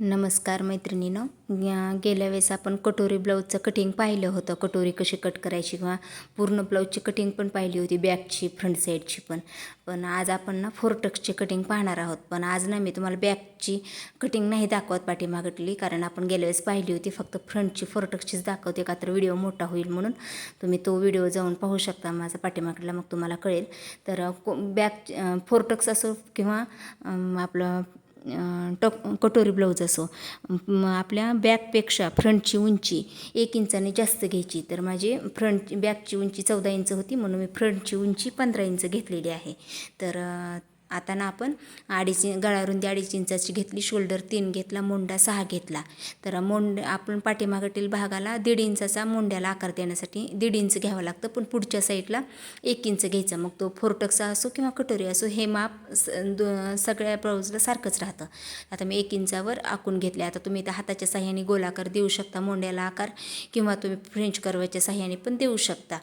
नमस्कार मैत्रिणीनं. गेल्या वेळेस आपण कटोरी ब्लाऊजचं कटिंग पाहिलं होतं. कटोरी कशी कट करायची किंवा पूर्ण ब्लाऊजची कटिंग पण पाहिली होती बॅकची फ्रंट साईडची पण. पण आज आपण ना फोरटक्सची कटिंग पाहणार आहोत. पण आज ना मी तुम्हाला बॅकची कटिंग नाही दाखवत पाठीमागटली कारण आपण गेल्या वेळेस पाहिली होती फक्त फ्रंटची फोरटक्सचीच दाखवते. का तर व्हिडिओ मोठा होईल म्हणून तुम्ही तो व्हिडिओ जाऊन पाहू शकता माझा पाठीमागडला मग तुम्हाला कळेल. तर को- बॅक फोरटक्स असो किंवा आपलं टक कटोरी ब्लाऊज असो आपल्या बॅकपेक्षा फ्रंटची उंची एक इंचाने जास्त घ्यायची. तर माझी फ्रंट बॅकची उंची चौदा इंच होती म्हणून मी फ्रंटची उंची पंधरा इंच घेतलेली आहे. तर आता ना आपण अडीच इ- गळारुंदी अडीच इंचाची घेतली शोल्डर तीन घेतला मोंडा सहा घेतला. तर मोंड आपण पाठीमागटील भागाला दीड इंचाचा मोंड्याला आकार देण्यासाठी दीड इंच घ्यावं लागतं. पण पुढच्या साईडला एक इंच घ्यायचं. मग तो फोरटक्सा असो किंवा कटोरी असो हे माप स सगळ्या ब्लाऊजला सारखंच राहतं. आता मी एक इंचावर आखून घेतले. आता तुम्ही त्या हाताच्या साह्याने गोलाकार देऊ शकता मोंड्याला आकार किंवा तुम्ही फ्रेंच कर्वाच्या साह्याने पण देऊ शकता.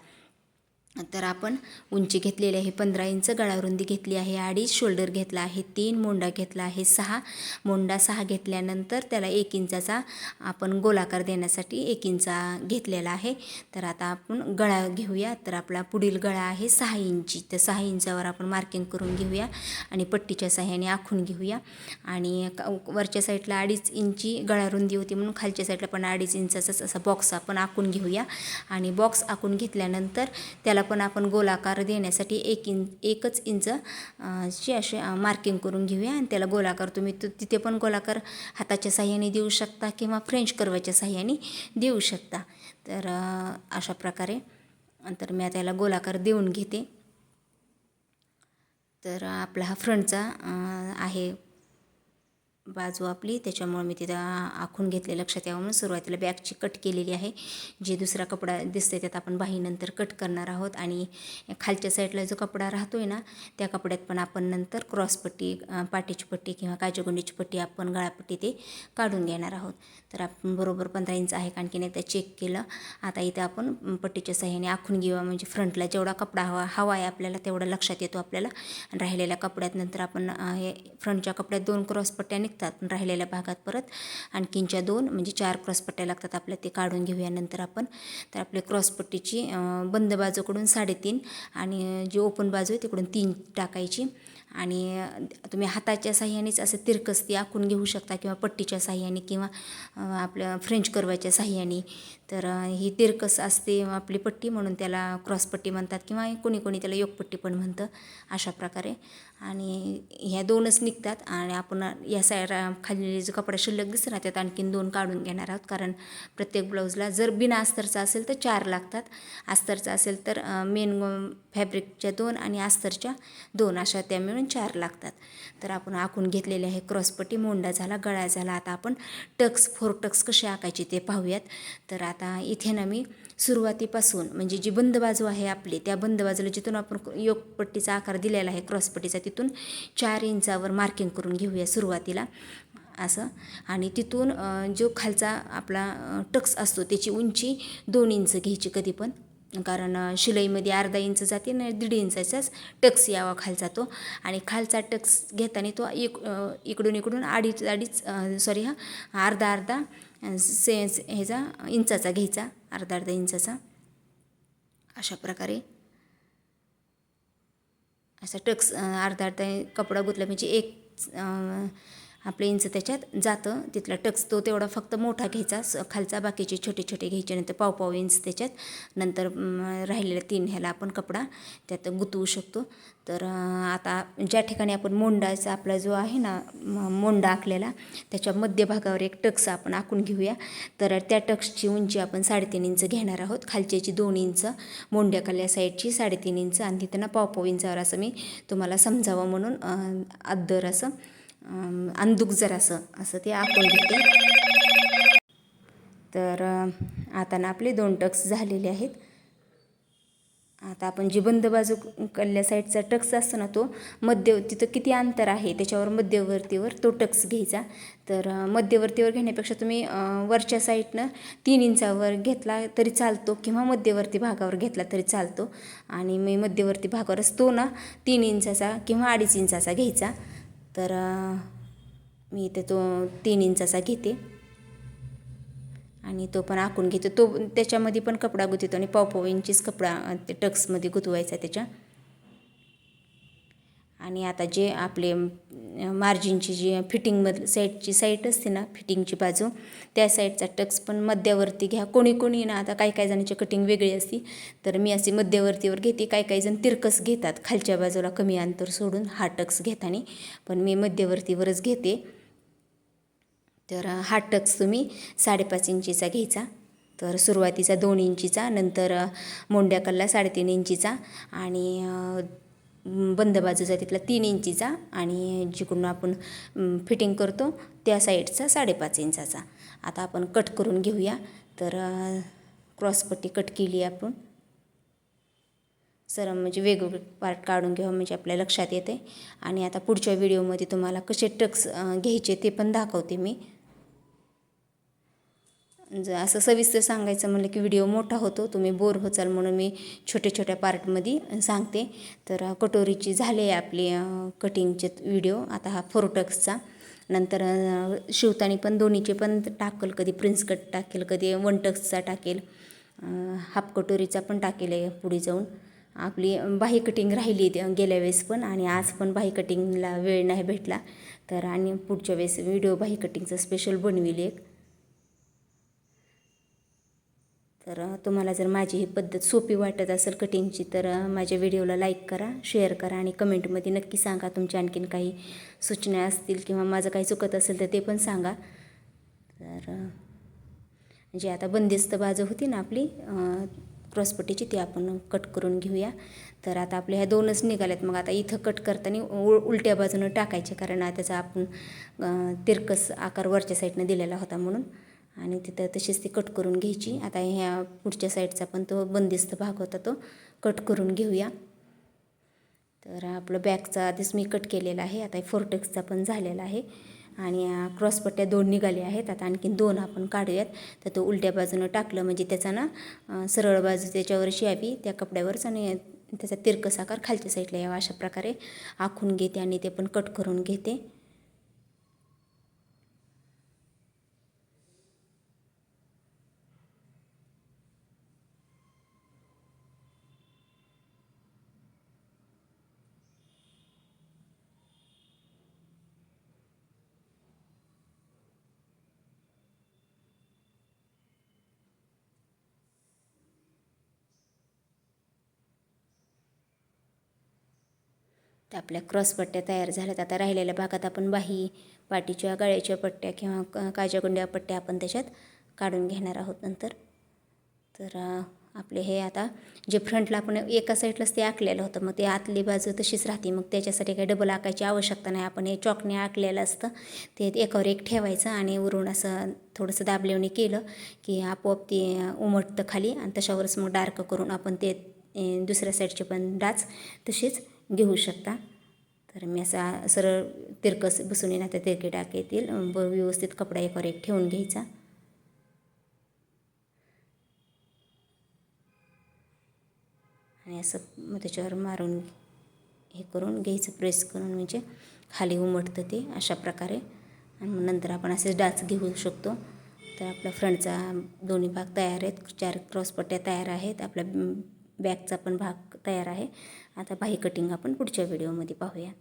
तर आपण उंची घेतलेली आहे पंधरा इंच गळारुंदी घेतली आहे अडीच शोल्डर घेतला आहे तीन मोंडा घेतला आहे सहा मोंडा सहा घेतल्यानंतर त्याला एक इंचाचा आपण गोलाकार देण्यासाठी एक इंचा घेतलेला आहे. तर आता आपण गळा घेऊया. तर आपला पुढील गळा आहे सहा इंची. तर सहा इंचावर आपण मार्किंग करून घेऊया आणि पट्टीच्या साह्याने आखून घेऊया. आणि वरच्या साईडला अडीच इंची गळारुंदी होती म्हणून खालच्या साईडला पण अडीच इंचाचाच असा बॉक्स आपण आखून घेऊया. आणि बॉक्स आखून घेतल्यानंतर त्याला पण आपण गोलाकार देण्यासाठी एक इंच एकच इंच ची असे मार्किंग करून घेऊया आणि त्याला गोलाकार तुम्ही तिथे पण गोलाकार हाताच्या साह्याने देऊ शकता किंवा फ्रेंच कर्वाच्या साह्याने देऊ शकता. तर अशा प्रकारे. तर मी त्याला गोलाकार देऊन घेते. तर आपला हा फ्रंटचा आहे बाजू आपली त्याच्यामुळे मी तिथं आखून घेतले लक्षात यावं म्हणून सुरुवातीला बॅगची कट केलेली आहे. जे दुसरा कपडा दिसते त्यात आपण बाहीनंतर कट करणार आहोत आणि खालच्या साईडला जो कपडा राहतो आहे ना त्या कपड्यात पण आपण नंतर क्रॉसपट्टी पाटीची पट्टी किंवा काजगुंडीची पट्टी आपण गळापट्टी ते काढून घेणार आहोत. तर आपण बरोबर पंधरा इंच आहे कारण की नाही त्या चेक केलं. आता इथं आपण पट्टीच्या साह्याने आखून घेऊया म्हणजे फ्रंटला जेवढा कपडा हवा हवा आहे आपल्याला तेवढा लक्षात येतो आपल्याला. राहिलेल्या कपड्यात नंतर आपण हे फ्रंटच्या कपड्यात दोन क्रॉसपट्ट्याने निघतात पण राहिलेल्या भागात परत आणखीनच्या दोन म्हणजे चार क्रॉसपट्ट्या लागतात आपल्या ते काढून घेऊया नंतर आपण. तर आपल्या क्रॉसपट्टीची बंद बाजूकडून साडेतीन आणि जी ओपन बाजू आहे तिकडून तीन टाकायची. आणि तुम्ही हाताच्या साह्यानेच असं तिरकस ती आखून घेऊ शकता किंवा पट्टीच्या साह्याने किंवा आपल्या फ्रेंच कर्वाच्या साह्याने. तर ही तिरकस असते आपली पट्टी म्हणून त्याला क्रॉसपट्टी म्हणतात किंवा कोणी कोणी त्याला योगपट्टी पण म्हणतं अशा प्रकारे. आणि ह्या दोनच निघतात आणि आपण या साईड खाली जो कपडा शिल्लक दिसतो राहतात त्यात आणखीन दोन काढून घेणार आहोत. कारण प्रत्येक ब्लाऊजला जर बिना अस्तरचा असेल तर चार लागतात. अस्तरचा असेल तर मेन फॅब्रिकच्या दोन आणि अस्तरच्या दोन. अशा त्या मिळून चार लागतात. तर आपण आखून घेतलेले आहे क्रॉसपट्टी मोंडा झाला गळा झाला. आता आपण टक्स फोर टक्स कसे आकायचे ते पाहूयात. तर आता इथे ना मी सुरुवातीपासून म्हणजे जी बंद बाजू आहे आपली त्या बंद बाजूला जिथून आपण योगपट्टीचा आकार दिलेला आहे क्रॉसपट्टीचा तिथून चार इंचावर मार्किंग करून घेऊया सुरुवातीला. असं. आणि तिथून जो खालचा आपला टक्स असतो त्याची उंची दोन इंच घ्यायची कधी पण कारण शिलाईमध्ये अर्धा इंच जाते आणि दीड इंचाचाच टक्स यावा खालचा तो आणि खालचा टक्स घेताना तो एक इकडून इकडून अडीच अडीच सॉरी हा अर्धा अर्धा से ह्याचा इंचाचा घ्यायचा अर्धा अर्धा इंचाचा. अशा प्रकारे. असा टक्स अर्धा अर्धा कपडा गुतला म्हणजे एक आपलं इंच त्याच्यात जातं तिथला टक्स तो तेवढा फक्त मोठा घ्यायचा खालचा बाकीचे छोटे छोटे घ्यायचे नंतर पाव पाव इंच त्याच्यात नंतर राहिलेल्या तीन ह्याला आपण कपडा त्यात गुतवू शकतो. तर आता ज्या ठिकाणी आपण मोंडाचा आपला जो आहे ना मोंडा आखलेला त्याच्या मध्यभागावर एक टक्स आपण आखून घेऊया. तर त्या टक्सची उंची आपण साडेतीन इंच घेणार आहोत. खालच्याची दोन इंच मोंड्याखाल्या साईडची साडेतीन इंच आणि तिथं ना पाव पाव इंचावर असं मी तुम्हाला समजावं म्हणून अद्दर असं अंदूक जरासं असं ते आपण घेते. तर आता ना आपले दोन टक्स झालेले आहेत. आता आपण जी बंद बाजू कल्ल्या साईडचा टक्स असतो ना तो मध्य तिथं किती अंतर आहे त्याच्यावर मध्यवर्तीवर तो टक्स घ्यायचा. तर मध्यवर्तीवर घेण्यापेक्षा तुम्ही वरच्या साईडनं तीन इंचावर घेतला तरी चालतो किंवा मध्यवर्ती भागावर घेतला तरी चालतो. आणि मी मध्यवर्ती भागावरच तो ना तीन इंचाचा किंवा अडीच इंचाचा घ्यायचा. तर मी इथे तो तीन इंचाचा घेते. आणि तो पण आखून घेते. तो त्याच्यामध्ये पण कपडा गुंतवतो आणि पाव पाव इंचीच कपडा टक्समध्ये गुंतवायचा त्याच्या. आणि आता जे आपले मार्जिनची जी फिटिंगमधली साईडची साईट असते ना फिटिंगची बाजू त्या साईडचा टक्स पण मध्यावरती घ्या. कोणी कोणी ना आता काही काही जणांची कटिंग वेगळी असते तर मी अशी मध्यवर्तीवर घेते. काही काही जण तिरकस घेतात खालच्या बाजूला कमी अंतर सोडून हा टक्स घेताना पण मी मध्यवर्तीवरच घेते. तर हा टक्स तुम्ही साडेपाच इंचीचा घ्यायचा. तर सुरुवातीचा दोन इंचीचा नंतर मोंड्याकल्ला साडेतीन इंचीचा आणि बंद बाजूचा तिथला तीन इंचीचा आणि जिकडून आपण फिटिंग करतो त्या साईडचा साडेपाच इंचाचा. आता आपण कट करून घेऊया. तर क्रॉसपट्टी कट केली आपण. सर म्हणजे वेगवेगळे पार्ट काढून घ्यावं म्हणजे आपल्या लक्षात येते. आणि आता पुढच्या व्हिडिओमध्ये तुम्हाला कसे टक्स घ्यायचे ते पण दाखवते मी. जर असं सविस्तर सांगायचं म्हणलं की व्हिडिओ मोठा होतो तुम्ही बोर होचाल म्हणून मी छोट्या छोट्या पार्टमध्ये सांगते. तर कटोरीची झाले आहे आपली कटिंगचे व्हिडिओ आता हा फोरोटक्सचा नंतर शिवतानी पण दोन्हीचे पण टाकल कधी प्रिन्स कट टाकेल कधी वन टक्सचा टाकेल. हाफ कटोरीचा पण टाकेल आहे पुढे जाऊन. आपली बाही कटिंग राहिली गेल्या वेळेस पण आणि आज पण बाही कटिंगला वेळ नाही भेटला. तर आणि पुढच्या वेळेस व्हिडिओ बाही कटिंगचं स्पेशल बनविली एक. तर तुम्हाला जर माझी ही पद्धत सोपी वाटत असेल कटिंगची तर माझ्या व्हिडिओला लाईक करा शेअर करा आणि कमेंटमध्ये नक्की सांगा तुमच्या आणखीन काही सूचना असतील किंवा माझं काही चुकत असेल तर ते पण सांगा. तर जे आता बंदिस्त बाजू होती ना आपली क्रॉसपट्टीची ती आपण कट करून घेऊया. तर आता आपल्या ह्या दोनच निघाल्यात. मग आता इथं कट करताना उ उलट्या बाजूनं टाकायचे कारण त्याचा आपण तिरकस आकार वरच्या साईडनं दिलेला होता म्हणून. आणि तिथं तशीच ती कट करून घ्यायची. आता ह्या पुढच्या साईडचा पण तो बंदिस्त भाग होता तो कट करून घेऊया. तर आपलं बॅकचा आधीच मी कट केलेला आहे. आता फोरटेक्सचा पण झालेला आहे. आणि क्रॉसपट्ट्या दोन निघाले आहेत. आता आणखीन दोन आपण काढूयात. तर तो उलट्या बाजूनं टाकलं म्हणजे त्याचा ना सरळ बाजू त्याच्यावर यावी त्या कपड्यावरच आणि त्याचा तिरकस आकार खालच्या साईडला यावा अशा प्रकारे आखून घेते आणि ते पण कट करून घेते. तर आपल्या क्रॉसपट्ट्या तयार झाल्यात. आता राहिलेल्या भागात आपण बाही पाठीच्या गळ्याच्या पट्ट्या किंवा काजागुंड्या पट्ट्या आपण त्याच्यात काढून घेणार आहोत नंतर. तर आपले हे आता जे फ्रंटला आपण एका साईडलाच ते आखलेलं होतं मग ते आतली बाजू तशीच राहते. मग त्याच्यासाठी काही डबल आकायची आवश्यकता नाही. आपण हे चॉकने आखलेलं असतं. ते एकावर एक ठेवायचं आणि वरून असं थोडंसं दाबलेवणी केलं की आपोआप ते उमटतं खाली आणि तशावरच मग डार्क करून आपण ते दुसऱ्या साईडचे पण डाच तशीच घेऊ शकता. तर मी असा सरळ तिरकस बसून येणार तर तिरके टाक येतील व्यवस्थित कपडा एकावर एक ठेवून घ्यायचा. आणि असं मग त्याच्यावर मारून हे करून घ्यायचं प्रेस करून म्हणजे खाली उमटतं ते अशा प्रकारे. आणि मग नंतर आपण असे डाच घेऊ शकतो. तर आपला फ्रंटचा दोन्ही भाग तयार आहेत. चार क्रॉसपट्ट्या तयार आहेत. आपल्या बॅकचा पण भाग तयार आहे. आता बाही कटिंग आपण पुढच्या व्हिडिओमध्ये पाहूया.